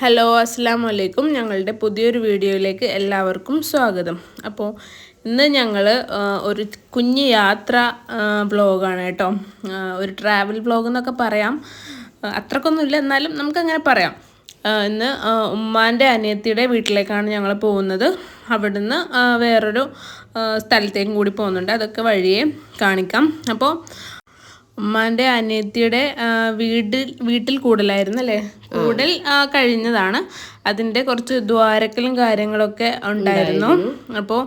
Hello അസ്സാം വലൈക്കും ഞങ്ങളുടെ പുതിയൊരു വീഡിയോയിലേക്ക് എല്ലാവർക്കും സ്വാഗതം. അപ്പോൾ ഇന്ന് ഞങ്ങൾ ഒരു കുഞ്ഞ് യാത്ര ബ്ലോഗാണ് കേട്ടോ. ഒരു ട്രാവൽ ബ്ലോഗ് എന്നൊക്കെ പറയാം. അത്രക്കൊന്നുമില്ല. എന്നാലും നമുക്കങ്ങനെ പറയാം. ഇന്ന് ഉമ്മാന്റെ അനിയത്തിയുടെ വീട്ടിലേക്കാണ് ഞങ്ങൾ പോകുന്നത്. അവിടുന്ന് വേറൊരു സ്ഥലത്തേക്കും കൂടി പോകുന്നുണ്ട്. അതൊക്കെ വഴിയെ കാണിക്കാം. അപ്പോൾ ഉമ്മാന്റെ അനിയത്തിയുടെ വീട്ടിൽ വീട്ടിൽ കൂടലായിരുന്നു അല്ലേ കൂടൽ കഴിഞ്ഞതാണ്. അതിന്റെ കുറച്ച് ദ്വാരക്കലും കാര്യങ്ങളൊക്കെ ഉണ്ടായിരുന്നു. അപ്പോൾ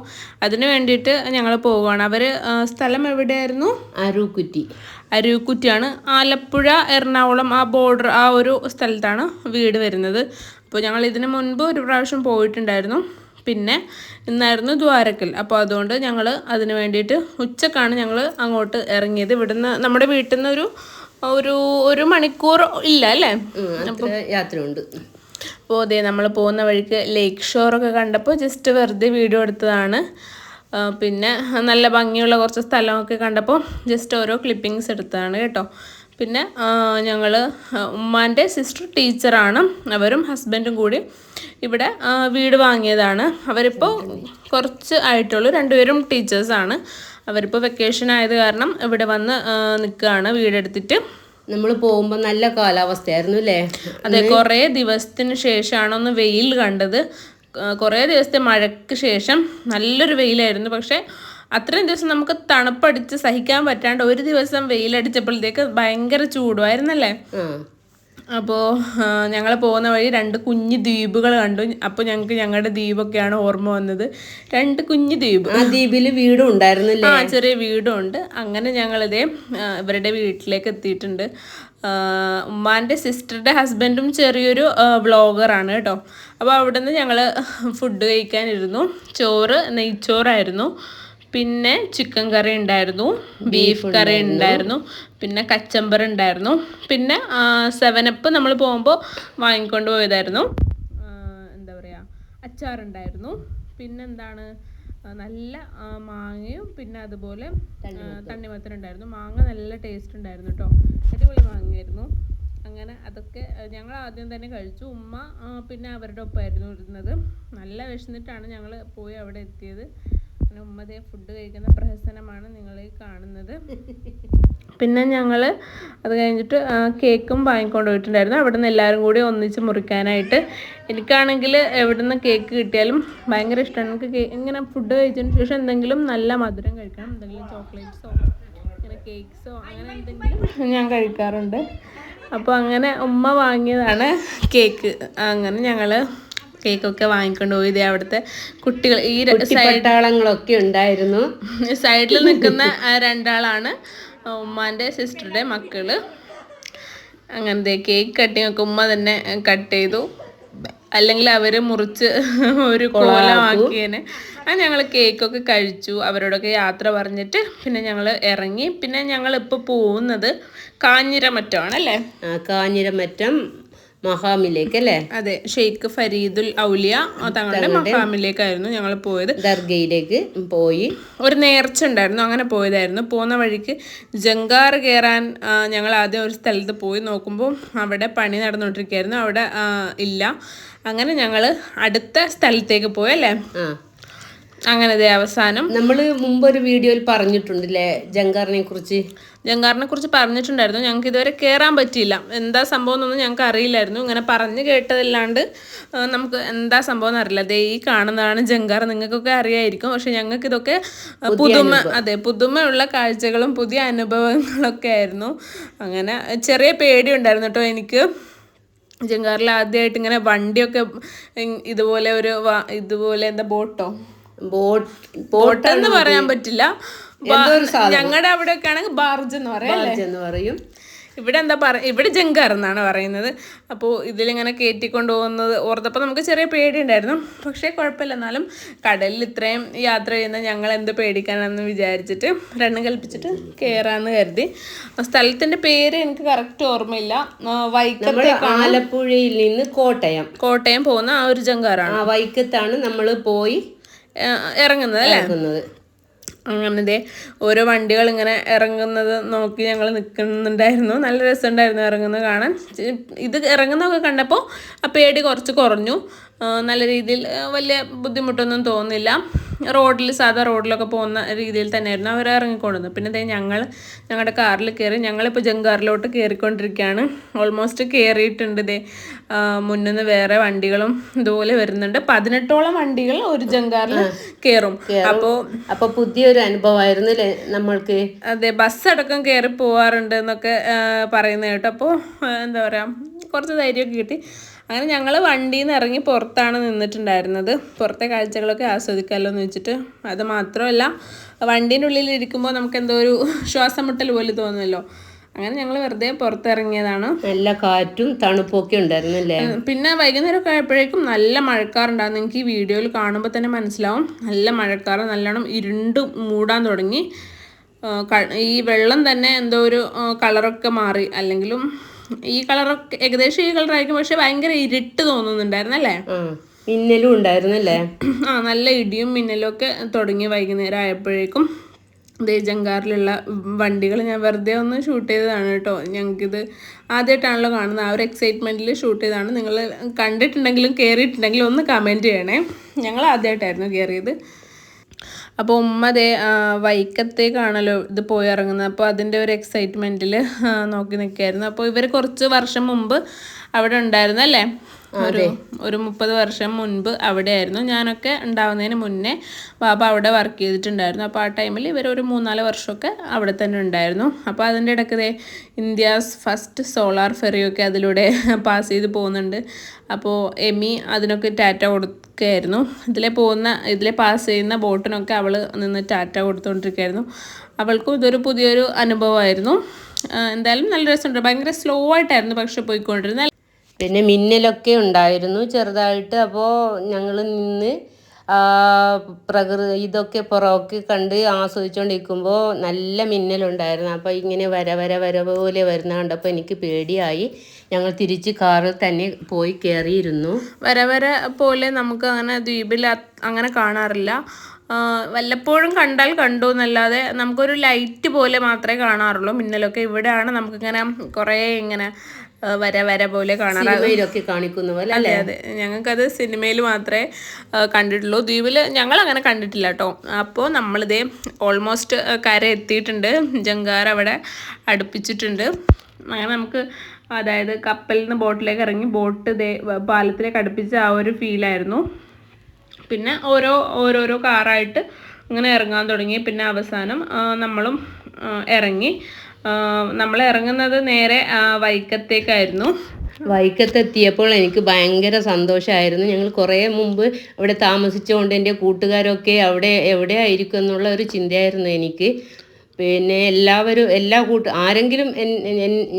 അതിന് വേണ്ടിയിട്ട് ഞങ്ങൾ പോവുകയാണ്. അവർ സ്ഥലം എവിടെയായിരുന്നു? അരൂക്കുറ്റി. അരുക്കുറ്റിയാണ്. ആലപ്പുഴ എറണാകുളം ആ ബോർഡർ ആ ഒരു സ്ഥലത്താണ് വീട് വരുന്നത്. അപ്പോൾ ഞങ്ങൾ ഇതിനു മുൻപ് ഒരു പ്രാവശ്യം പോയിട്ടുണ്ടായിരുന്നു. പിന്നെ ഇന്നായിരുന്നു ദ്വാരക്കൽ. അപ്പോൾ അതുകൊണ്ട് ഞങ്ങൾ അതിന് വേണ്ടിയിട്ട് ഉച്ചക്കാണ് ഞങ്ങൾ അങ്ങോട്ട് ഇറങ്ങിയത്. ഇവിടുന്ന് നമ്മുടെ വീട്ടിൽ നിന്ന് ഒരു ഒരു ഒരു മണിക്കൂർ ഇല്ല അല്ലേ? യാത്ര ഉണ്ട് യാത്രയുണ്ട്. അപ്പോൾ അതെ നമ്മൾ പോകുന്ന വഴിക്ക് ലേക്ക് ഷോറൊക്കെ കണ്ടപ്പോൾ ജസ്റ്റ് വെറുതെ വീഡിയോ എടുത്തതാണ്. പിന്നെ നല്ല ഭംഗിയുള്ള കുറച്ച് സ്ഥലമൊക്കെ കണ്ടപ്പോൾ ജസ്റ്റ് ഓരോ ക്ലിപ്പിങ്സ് എടുത്തതാണ് കേട്ടോ. പിന്നെ ഞങ്ങൾ ഉമ്മാന്റെ സിസ്റ്റർ ടീച്ചറാണ് അവരും ഹസ്ബൻഡും കൂടി ഇവിടെ വീട് വാങ്ങിയതാണ്. അവരിപ്പോൾ കുറച്ച് ആയിട്ടുള്ളൂ. രണ്ടുപേരും ടീച്ചേഴ്സാണ് അവരിപ്പോൾ വെക്കേഷൻ ആയത് കാരണം ഇവിടെ വന്ന് നിൽക്കുകയാണ് വീടെടുത്തിട്ട്. നമ്മൾ പോകുമ്പോൾ നല്ല കാലാവസ്ഥയായിരുന്നു അല്ലേ? അതെ കുറേ ദിവസത്തിന് ശേഷമാണ് ഒന്ന് വെയിൽ കണ്ടത്. കുറേ ദിവസത്തെ മഴയ്ക്ക് ശേഷം നല്ലൊരു വെയിലായിരുന്നു. പക്ഷെ അത്രയും ദിവസം നമുക്ക് തണുപ്പടിച്ച് സഹിക്കാൻ പറ്റാണ്ട് ഒരു ദിവസം വെയിലടിച്ചപ്പോഴത്തേക്ക് ഭയങ്കര ചൂടുമായിരുന്നല്ലേ? അപ്പോ അപ്പോൾ ഞങ്ങൾ പോകുന്ന വഴി രണ്ട് കുഞ്ഞു ദ്വീപുകൾ കണ്ടു. അപ്പോൾ ഞങ്ങൾക്ക് ഞങ്ങളുടെ ദ്വീപൊക്കെയാണ് ഓർമ്മ വന്നത്. രണ്ട് കുഞ്ഞു ദ്വീപ്. ആ ദ്വീപിൽ വീടും ഉണ്ടായിരുന്നില്ല? ആ ചെറിയ വീടും ഉണ്ട് അങ്ങനെ ഞങ്ങളിതേ ഇവരുടെ വീട്ടിലേക്ക് എത്തിയിട്ടുണ്ട്. ഉമ്മാന്റെ ഉമ്മാന്റെ സിസ്റ്ററുടെ ഹസ്ബൻഡും ചെറിയൊരു വ്ളോഗറാണ് കേട്ടോ. അപ്പോൾ അവിടുന്ന് ഞങ്ങൾ ഫുഡ് കഴിക്കാനിരുന്നു. ചോറ് നെയ്ച്ചോറായിരുന്നു. പിന്നെ ചിക്കൻ കറി ഉണ്ടായിരുന്നു ബീഫ് കറി ഉണ്ടായിരുന്നു. പിന്നെ കച്ചമ്പർ ഉണ്ടായിരുന്നു പിന്നെ സെവനപ്പ് നമ്മൾ പോകുമ്പോൾ വാങ്ങിക്കൊണ്ട് പോയതായിരുന്നു. എന്താ പറയുക അച്ചാറുണ്ടായിരുന്നു പിന്നെന്താണ് എന്താണ് നല്ല മാങ്ങയും പിന്നെ അതുപോലെ തണ്ണിമത്തൻ. ഉണ്ടായിരുന്നു. മാങ്ങ നല്ല ടേസ്റ്റ് ഉണ്ടായിരുന്നു കേട്ടോ അടിപൊളി മാങ്ങയായിരുന്നു. അങ്ങനെ അതൊക്കെ ഞങ്ങൾ ആദ്യം തന്നെ കഴിച്ചു. ഉമ്മ പിന്നെ അവരുടെ ഒപ്പമായിരുന്നു ഇരുന്നത്. നല്ല വിശന്നിട്ടാണ് ഞങ്ങൾ പോയി അവിടെ എത്തിയത്. അങ്ങനെ ഉമ്മതേ ഫുഡ് കഴിക്കുന്ന പ്രഹസനമാണ് നിങ്ങൾ ഈ കാണുന്നത്. പിന്നെ ഞങ്ങൾ അത് കഴിഞ്ഞിട്ട് കേക്കും വാങ്ങിക്കൊണ്ട് പോയിട്ടുണ്ടായിരുന്നു. അവിടെ നിന്ന് എല്ലാവരും കൂടി ഒന്നിച്ച് മുറിക്കാനായിട്ട്. എനിക്കാണെങ്കിൽ എവിടെ നിന്ന് കേക്ക് കിട്ടിയാലും ഭയങ്കര ഇഷ്ടമാണ്. എനിക്ക് ഇങ്ങനെ ഫുഡ് കഴിച്ചതിന് ശേഷം എന്തെങ്കിലും നല്ല മധുരം കഴിക്കണം. എന്തെങ്കിലും ചോക്ലേറ്റ്സോ ഇങ്ങനെ കേക്ക്സോ അങ്ങനെ എന്തെങ്കിലും ഞാൻ കഴിക്കാറുണ്ട്. അപ്പോൾ അങ്ങനെ ഉമ്മ വാങ്ങിയതാണ് കേക്ക് അങ്ങനെ ഞങ്ങൾ കേക്കൊക്കെ വാങ്ങിക്കൊണ്ട് പോയി. ഇതേ അവിടുത്തെ കുട്ടികൾ ഈ പട്ടാളങ്ങളൊക്കെ ഉണ്ടായിരുന്നു. സൈഡിൽ നിൽക്കുന്ന രണ്ടാളാണ് ഉമ്മാന്റെ സിസ്റ്ററുടെ മക്കൾ. അങ്ങനത്തെ കേക്ക് കട്ടിങ് ഒക്കെ ഉമ്മ തന്നെ കട്ട് ചെയ്തു. അല്ലെങ്കിൽ അവർ മുറിച്ച് ഒരു കോലമാക്കിയേനെ ആ ഞങ്ങൾ കേക്കൊക്കെ കഴിച്ചു. അവരോടൊക്കെ യാത്ര പറഞ്ഞിട്ട് പിന്നെ ഞങ്ങൾ ഇറങ്ങി. പിന്നെ ഞങ്ങൾ ഇപ്പോൾ പോകുന്നത് കാഞ്ഞിരമറ്റമാണ് അല്ലേ? കാഞ്ഞിരമറ്റം. മഹാമിലേക്ക് അല്ലേ അതെ ഷെയ്ഖ് ഫരീദുൽ ഔലിയ തങ്ങളുടെ മഹാമിലേക്കായിരുന്നു ഞങ്ങൾ പോയത്. ദർഗയിലേക്ക് പോയി. ഒരു നേർച്ച ഉണ്ടായിരുന്നു അങ്ങനെ പോയതായിരുന്നു. പോകുന്ന വഴിക്ക് ജങ്കാർ കയറാൻ ഞങ്ങൾ ആദ്യം ഒരു സ്ഥലത്ത് പോയി നോക്കുമ്പോൾ അവിടെ പണി നടന്നുകൊണ്ടിരിക്കുകയായിരുന്നു. അവിടെ ഇല്ല. അങ്ങനെ ഞങ്ങൾ അടുത്ത സ്ഥലത്തേക്ക് പോയി അല്ലേ? ആ. അങ്ങനെ അവസാനം. നമ്മൾ മുമ്പൊരു വീഡിയോയിൽ പറഞ്ഞിട്ടുണ്ടല്ലേ ജങ്കാറിനെ കുറിച്ച് ജങ്കാറിനെ കുറിച്ച് പറഞ്ഞിട്ടുണ്ടായിരുന്നു. ഞങ്ങൾക്ക് ഇതുവരെ കയറാൻ പറ്റിയില്ല. എന്താ സംഭവം എന്നൊന്നും ഞങ്ങൾക്ക് അറിയില്ലായിരുന്നു. ഇങ്ങനെ പറഞ്ഞു കേട്ടതല്ലാണ്ട് നമുക്ക് എന്താ സംഭവം എന്നറിയില്ല ദേ ഈ കാണുന്നതാണ് ജങ്കാർ. നിങ്ങൾക്കൊക്കെ അറിയായിരിക്കും. പക്ഷെ ഞങ്ങൾക്ക് ഇതൊക്കെ പുതുമ അതെ പുതുമയുള്ള കാഴ്ചകളും പുതിയ അനുഭവങ്ങളൊക്കെ ആയിരുന്നു. അങ്ങനെ ചെറിയ പേടി ഉണ്ടായിരുന്നു കേട്ടോ എനിക്ക്. ജങ്കാറിൽ ആദ്യമായിട്ട് ഇങ്ങനെ വണ്ടിയൊക്കെ ഇതുപോലെ ഒരു ഇതുപോലെ എന്താ ബോട്ടോ? ബോട്ട് എന്ന് പറയാൻ പറ്റില്ല. ഞങ്ങളുടെ അവിടെ ഒക്കെ ആണെങ്കിൽ ബാർജ് എന്ന് പറയാം ഇവിടെ എന്താ പറ ഇവിടെ ജങ്കാർ എന്നാണ് പറയുന്നത്. അപ്പോൾ ഇതിലിങ്ങനെ കയറ്റിക്കൊണ്ട് പോകുന്നത് ഓർത്തപ്പോൾ നമുക്ക് ചെറിയ പേടിയുണ്ടായിരുന്നു. പക്ഷേ കുഴപ്പമില്ല. എന്നാലും കടലിൽ ഇത്രയും യാത്ര ചെയ്യുന്ന ഞങ്ങൾ എന്ത് പേടിക്കാനാണെന്ന് വിചാരിച്ചിട്ട് രണ്ടും കൽപ്പിച്ചിട്ട് കയറാന്ന് കരുതി. സ്ഥലത്തിന്റെ പേര് എനിക്ക് കറക്റ്റ് ഓർമ്മയില്ല. വൈക്കത്തെ ആലപ്പുഴയിൽ നിന്ന് കോട്ടയം. കോട്ടയം പോകുന്ന ആ ഒരു ജങ്കാറാണ്. ആ വൈക്കത്താണ് നമ്മൾ പോയി ഇറങ്ങുന്നത് അല്ലേ? ഇറങ്ങുന്നത്. അങ്ങനെ ദേ ഓരോ വണ്ടികൾ ഇങ്ങനെ ഇറങ്ങുന്നത് നോക്കി ഞങ്ങൾ നിൽക്കുന്നുണ്ടായിരുന്നു നല്ല രസമുണ്ടായിരുന്നു ഇറങ്ങുന്നത് കാണാൻ. ഇത് ഇറങ്ങുന്നതൊക്കെ കണ്ടപ്പോൾ ആ പേടി കുറച്ച് കുറഞ്ഞു. നല്ല രീതിയിൽ വലിയ ബുദ്ധിമുട്ടൊന്നും തോന്നില്ല റോഡിൽ സാധാ റോഡിലൊക്കെ പോകുന്ന രീതിയിൽ തന്നെയായിരുന്നു അവർ ഇറങ്ങിക്കൊണ്ടിരുന്നത്. പിന്നെ ഞങ്ങൾ ഞങ്ങളുടെ കാറിൽ കയറി ഞങ്ങളിപ്പോൾ ജങ്കാറിലോട്ട് കയറിക്കൊണ്ടിരിക്കുകയാണ്. ഓൾമോസ്റ്റ് കയറിയിട്ടുണ്ട് ഇതേ മുന്നിൽ നിന്ന് വേറെ വണ്ടികളും ഇതുപോലെ വരുന്നുണ്ട്. പതിനെട്ടോളം വണ്ടികൾ ഒരു ജങ്കാറിൽ കയറും. അപ്പോൾ അപ്പൊ പുതിയൊരു അനുഭവമായിരുന്നു അല്ലേ നമ്മൾക്ക്? അതെ ബസ് അടക്കം കയറി പോവാറുണ്ട് എന്നൊക്കെ പറയുന്ന പറയുന്നത് കേട്ടോ. അപ്പോൾ എന്താ പറയുക കുറച്ച് ധൈര്യമൊക്കെ കിട്ടി. അങ്ങനെ ഞങ്ങൾ വണ്ടിയിൽ നിന്ന് ഇറങ്ങി പുറത്താണ് നിന്നിട്ടുണ്ടായിരുന്നത്. പുറത്തെ കാഴ്ചകളൊക്കെ ആസ്വദിക്കാമല്ലോ എന്ന് വെച്ചിട്ട്. അത് മാത്രമല്ല വണ്ടീന്റെ ഉള്ളിൽ ഇരിക്കുമ്പോൾ നമുക്ക് എന്തോ ഒരു ശ്വാസം മുട്ടൽ പോലെ തോന്നുമല്ലോ. അങ്ങനെ ഞങ്ങൾ വെറുതെ പുറത്തിറങ്ങിയതാണ്. നല്ല കാറ്റും തണുപ്പൊക്കെ ഉണ്ടായിരുന്നു അല്ലേ പിന്നെ വൈകുന്നേരമൊക്കെ ആയപ്പോഴേക്കും നല്ല മഴക്കാറുണ്ടായിരുന്നു. നിങ്ങൾക്ക് ഈ വീഡിയോയിൽ കാണുമ്പോൾ തന്നെ മനസ്സിലാവും. നല്ല മഴക്കാറ് നല്ലോണം ഇരുണ്ട് മൂടാൻ തുടങ്ങി. ഈ വെള്ളം തന്നെ എന്തോ ഒരു കളറൊക്കെ മാറി. അല്ലെങ്കിലും ഈ കളറൊക്കെ ഏകദേശം ഈ കളറായിരിക്കും. പക്ഷെ ഭയങ്കര ഇരുട്ട് തോന്നുന്നുണ്ടായിരുന്നു അല്ലേ ആ മിന്നലും ഉണ്ടായിരുന്നല്ലേ? ആ നല്ല ഇടിയും മിന്നലും ഒക്കെ തുടങ്ങി വൈകുന്നേരം ആയപ്പോഴേക്കും ദേ ജങ്കാറിലുള്ള വണ്ടികൾ ഞാൻ വെറുതെ ഒന്ന് ഷൂട്ട് ചെയ്തതാണ് കേട്ടോ. ഞങ്ങൾക്കിത് ആദ്യമായിട്ടാണല്ലോ കാണുന്നത്. ആ ഒരു എക്സൈറ്റ്മെന്റിൽ ഷൂട്ട് ചെയ്തതാണ്. നിങ്ങൾ കണ്ടിട്ടുണ്ടെങ്കിലും കയറിയിട്ടുണ്ടെങ്കിലും ഒന്ന് കമന്റ് ചെയ്യണേ. ഞങ്ങൾ ആദ്യമായിട്ടായിരുന്നു കയറിയത് അപ്പോൾ ഉമ്മ ആ, വൈക്കത്തേക്കാണല്ലോ ഇത് പോയി ഇറങ്ങുന്നത്. അപ്പോൾ അതിന്റെ ഒരു എക്സൈറ്റ്മെന്റിൽ നോക്കി നിൽക്കുകയായിരുന്നു അപ്പോൾ ഇവർ കുറച്ച് വർഷം മുമ്പ് അവിടെ ഉണ്ടായിരുന്നു അല്ലേ? ഒരു ഒരു മുപ്പത് വർഷം മുൻപ് അവിടെയായിരുന്നു. ഞാനൊക്കെ ഉണ്ടാവുന്നതിന് മുന്നേ ബാബ അവിടെ വർക്ക് ചെയ്തിട്ടുണ്ടായിരുന്നു. അപ്പോൾ ആ ടൈമിൽ ഇവർ ഒരു മൂന്നാൽ വർഷമൊക്കെ അവിടെ തന്നെ ഉണ്ടായിരുന്നു. അപ്പോൾ അതിന്റെ ഇടയ്ക്ക് ഇന്ത്യാസ് ഫസ്റ്റ് സോളാർ ഫെറിയൊക്കെ അതിലൂടെ പാസ് ചെയ്ത് പോകുന്നുണ്ട്. അപ്പോൾ എമി അതിനൊക്കെ ടാറ്റ കൊടുക്കുകയായിരുന്നു. ഇതിലെ പോകുന്ന ഇതിലെ പാസ് ചെയ്യുന്ന ബോട്ടിനൊക്കെ അവൾ നിന്ന് ടാറ്റ കൊടുത്തുകൊണ്ടിരിക്കുകയായിരുന്നു അവൾക്കും ഇതൊരു പുതിയൊരു അനുഭവമായിരുന്നു. എന്തായാലും നല്ല രസമുണ്ട്. ഭയങ്കര സ്ലോ ആയിട്ടായിരുന്നു പക്ഷെ പോയിക്കൊണ്ടിരുന്നത്. പിന്നെ മിന്നലൊക്കെ ഉണ്ടായിരുന്നു ചെറുതായിട്ട്. അപ്പോൾ ഞങ്ങൾ നിന്ന് പ്രകൃതി ഇതൊക്കെ പുറമൊക്കെ കണ്ട് ആസ്വദിച്ചുകൊണ്ടിരിക്കുമ്പോൾ നല്ല മിന്നലുണ്ടായിരുന്നു. അപ്പോൾ ഇങ്ങനെ വര വര വര പോലെ വരുന്ന കണ്ടപ്പോൾ എനിക്ക് പേടിയായി. ഞങ്ങൾ തിരിച്ച് കാറിൽ തന്നെ പോയി കയറിയിരുന്നു. വര വര പോലെ നമുക്ക് അങ്ങനെ ദ്വീപിൽ അങ്ങനെ കാണാറില്ല. വല്ലപ്പോഴും കണ്ടാൽ കണ്ടു എന്നല്ലാതെ നമുക്കൊരു ലൈറ്റ് പോലെ മാത്രമേ കാണാറുള്ളൂ. മിന്നലൊക്കെ ഇവിടെയാണ്. നമുക്കിങ്ങനെ കുറേ ഇങ്ങനെ വര വര പോലെ കാണാറ്. സിനിമയിലൊക്കെ കാണിക്കുന്ന പോലെ അതെ അതെ. ഞങ്ങൾക്കത് സിനിമയിൽ മാത്രമേ കണ്ടിട്ടുള്ളൂ. ദ്വീപിൽ ഞങ്ങൾ അങ്ങനെ കണ്ടിട്ടില്ല കേട്ടോ. അപ്പോൾ നമ്മളിതേ ഓൾമോസ്റ്റ് കര എത്തിയിട്ടുണ്ട്. ജങ്കാർ അവിടെ അടുപ്പിച്ചിട്ടുണ്ട്. അങ്ങനെ നമുക്ക് അതായത് കപ്പലിൽ നിന്ന് ബോട്ടിലേക്ക് ഇറങ്ങി ബോട്ട് ഇതേ പാലത്തിലേക്ക് അടുപ്പിച്ച ആ ഒരു ഫീലായിരുന്നു പിന്നെ ഓരോ ഓരോരോ കാറായിട്ട് ഇങ്ങനെ ഇറങ്ങാൻ തുടങ്ങി. പിന്നെ അവസാനം നമ്മളും ഇറങ്ങി. നമ്മൾ ഇറങ്ങുന്നത് നേരെ വൈക്കത്തേക്കായിരുന്നു. വൈക്കത്തെത്തിയപ്പോൾ എനിക്ക് ഭയങ്കര സന്തോഷമായിരുന്നു ഞങ്ങൾ കുറേ മുമ്പ് അവിടെ താമസിച്ചുകൊണ്ട് എന്റെ കൂട്ടുകാരൊക്കെ അവിടെ എവിടെ ആയിരിക്കും എന്നുള്ള ഒരു ചിന്തയായിരുന്നു എനിക്ക്. പിന്നെ എല്ലാവരും എല്ലാ കൂട്ട് ആരെങ്കിലും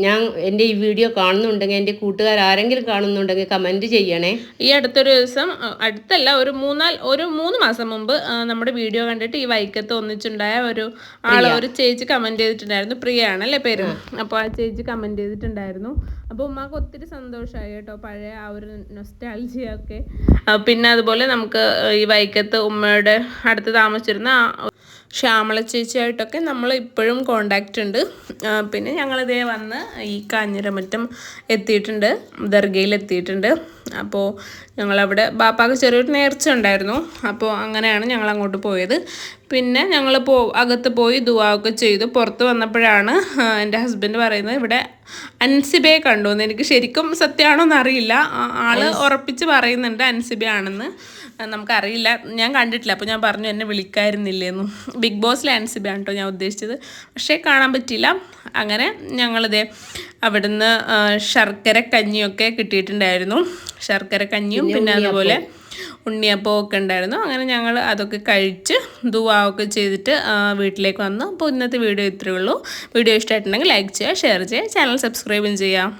ഞാൻ എന്റെ ഈ വീഡിയോ കാണുന്നുണ്ടെങ്കിൽ എന്റെ കൂട്ടുകാർ ആരെങ്കിലും കാണുന്നുണ്ടെങ്കിൽ കമന്റ് ചെയ്യണേ. ഈ അടുത്തൊരു ദിവസം അടുത്തല്ല ഒരു മൂന്നാൽ ഒരു മൂന്ന് മാസം മുമ്പ് നമ്മുടെ വീഡിയോ കണ്ടിട്ട് ഈ വൈക്കത്ത് ഒന്നിച്ചുണ്ടായ ഒരു ആൾ ഒരു ചേച്ചി കമന്റ് ചെയ്തിട്ടുണ്ടായിരുന്നു. പ്രിയ ആണല്ലേ പേര്? അപ്പോൾ ആ ചേച്ചി കമന്റ് ചെയ്തിട്ടുണ്ടായിരുന്നു. അപ്പോൾ ഉമ്മാക്ക് ഒത്തിരി സന്തോഷമായി കേട്ടോ പഴയ ആ ഒരു നൊസ്റ്റാൾജിയൊക്കെ പിന്നെ അതുപോലെ നമുക്ക് ഈ വൈക്കത്ത് ഉമ്മയുടെ അടുത്ത് താമസിച്ചിരുന്ന ശ്യാമള ചേച്ചിയായിട്ടൊക്കെ നമ്മൾ ഇപ്പോഴും കോണ്ടാക്റ്റ് ഉണ്ട്. പിന്നെ ഞങ്ങളിതേ വന്ന് ഈ കാഞ്ഞിരമറ്റം എത്തിയിട്ടുണ്ട് ദർഗയിൽ എത്തിയിട്ടുണ്ട്. അപ്പോൾ ഞങ്ങളവിടെ ബാപ്പാക്ക് ചെറിയൊരു നേർച്ച ഉണ്ടായിരുന്നു. അപ്പോൾ അങ്ങനെയാണ് ഞങ്ങൾ അങ്ങോട്ട് പോയത്. പിന്നെ ഞങ്ങൾ പോ അകത്ത് പോയി ദുവാ ഒക്കെ ചെയ്തു. പുറത്ത് വന്നപ്പോഴാണ് എന്റെ ഹസ്ബൻഡ് പറയുന്നത് ഇവിടെ അൻസിബയെ കണ്ടു എന്ന് എനിക്ക് ശരിക്കും സത്യമാണോ എന്നറിയില്ല. ആൾ ഉറപ്പിച്ച് പറയുന്നുണ്ട് അൻസിബ ആണെന്ന്. നമുക്കറിയില്ല. ഞാൻ കണ്ടിട്ടില്ല. അപ്പോൾ ഞാൻ പറഞ്ഞു എന്നെ വിളിക്കായിരുന്നില്ലേന്നു. ബിഗ് ബോസിലെ അൻസിബയാണ് കേട്ടോ ഞാൻ ഉദ്ദേശിച്ചത്. പക്ഷേ കാണാൻ പറ്റിയില്ല. അങ്ങനെ ഞങ്ങളിതേ അവിടുന്ന് ശർക്കര കഞ്ഞിയൊക്കെ കിട്ടിയിട്ടുണ്ടായിരുന്നു. ശർക്കര കഞ്ഞിയും പിന്നെ അതുപോലെ ഉണ്ണിയപ്പവും ഒക്കെ ഉണ്ടായിരുന്നു. അങ്ങനെ ഞങ്ങൾ അതൊക്കെ കഴിച്ച് ദുവാവൊക്കെ ചെയ്തിട്ട് വീട്ടിലേക്ക് വന്നു. അപ്പോൾ ഇന്നത്തെ വീഡിയോ ഇത്രയേ ഉള്ളൂ. വീഡിയോ ഇഷ്ടമായിട്ടുണ്ടെങ്കിൽ ലൈക്ക് ചെയ്യുക ഷെയർ ചെയ്യുക ചാനൽ സബ്സ്ക്രൈബും ചെയ്യുക